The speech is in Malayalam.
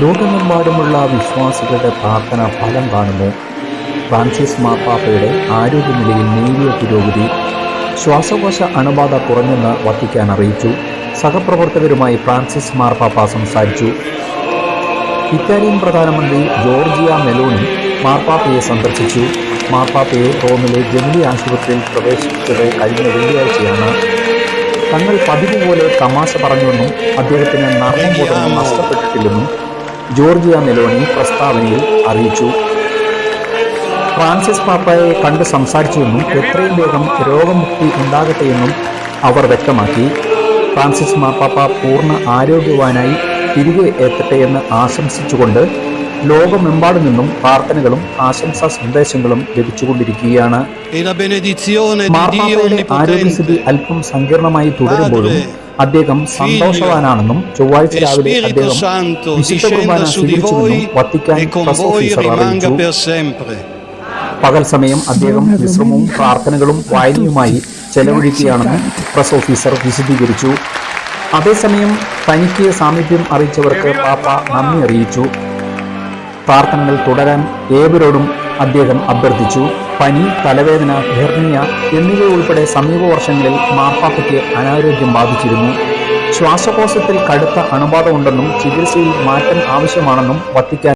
ലോകമെമ്പാടുമുള്ള വിശ്വാസികളുടെ പ്രാർത്ഥന ഫലം കാണുന്നു. ഫ്രാൻസിസ് മാർപ്പാപ്പയുടെ ആരോഗ്യനിലയിൽ നേരിയ പുരോഗതി ശ്വാസകോശ അണുബാധ കുറഞ്ഞെന്ന് വത്തിക്കാൻ അറിയിച്ചു. സഹപ്രവർത്തകരുമായി ഫ്രാൻസിസ് മാർപ്പാപ്പ സംസാരിച്ചു. ഇറ്റാലിയൻ പ്രധാനമന്ത്രി ജോർജിയ മെലോണി മാർപ്പാപ്പയെ സന്ദർശിച്ചു. മാർപ്പാപ്പയെ റോമിലെ ജമിലി ആശുപത്രിയിൽ പ്രവേശിപ്പിച്ചത് കഴിഞ്ഞ വെള്ളിയാഴ്ചയാണ്. തങ്ങൾ പതിവ് പോലെ തമാശ പറഞ്ഞുവെന്നും അദ്ദേഹത്തിന് നർമ്മബോധം നഷ്ടപ്പെട്ടിട്ടില്ലെന്നും ജോർജിയ മെലോണി പ്രസ്താവനയിൽ അറിയിച്ചു. ഫ്രാൻസിസ് പാപ്പയെ കണ്ട് സംസാരിച്ചുവെന്നും എത്രയും വേഗം രോഗമുക്തി ഉണ്ടാകട്ടെയെന്നും അവർ വ്യക്തമാക്കി. ഫ്രാൻസിസ് മാപ്പാപ്പ പൂർണ ആരോഗ്യവാനായി തിരികെ എത്തട്ടെ എന്ന് ആശംസിച്ചുകൊണ്ട് ലോകമെമ്പാടും നിന്നും പ്രാർത്ഥനകളും ആശംസാ സന്ദേശങ്ങളും ലഭിച്ചുകൊണ്ടിരിക്കുകയാണ്. E ആരോഗ്യസ്ഥിതി അല്പം സങ്കീർണമായി തുടരുമ്പോഴും അദ്ദേഹം സന്തോഷവാനാണെന്നും ചൊവ്വാഴ്ച രാവിലെ അദ്ദേഹം വിശുദ്ധ കുർബാന സ്വീകരിച്ചുവെന്നും വത്തിക്കാൻ പ്രസ് ഓഫീസർ അറിയിച്ചു. പകൽ സമയം അദ്ദേഹം വിശ്രമവും പ്രാർത്ഥനകളും വായനയുമായി ചെലവഴിക്കുകയാണെന്ന് പ്രസ് ഓഫീസർ വിശദീകരിച്ചു. അതേസമയം തനിക്ക് സാമീപ്യം അറിയിച്ചവർക്ക് പാപ്പ നന്ദി അറിയിച്ചു. പ്രാർത്ഥനകൾ തുടരാൻ ഏവരോടും അദ്ദേഹം അഭ്യർത്ഥിച്ചു. പനി തലവേദന ഹെർണിയ എന്നിവയുൾപ്പെടെ സമീപ വർഷങ്ങളിൽ മാർപ്പാപ്പയ്ക്ക് അനാരോഗ്യം ബാധിച്ചിരുന്നു. ശ്വാസകോശത്തിൽ കടുത്ത അണുബാധ ഉണ്ടെന്നും ചികിത്സയിൽ മാറ്റം ആവശ്യമാണെന്നും വത്തിക്കാൻ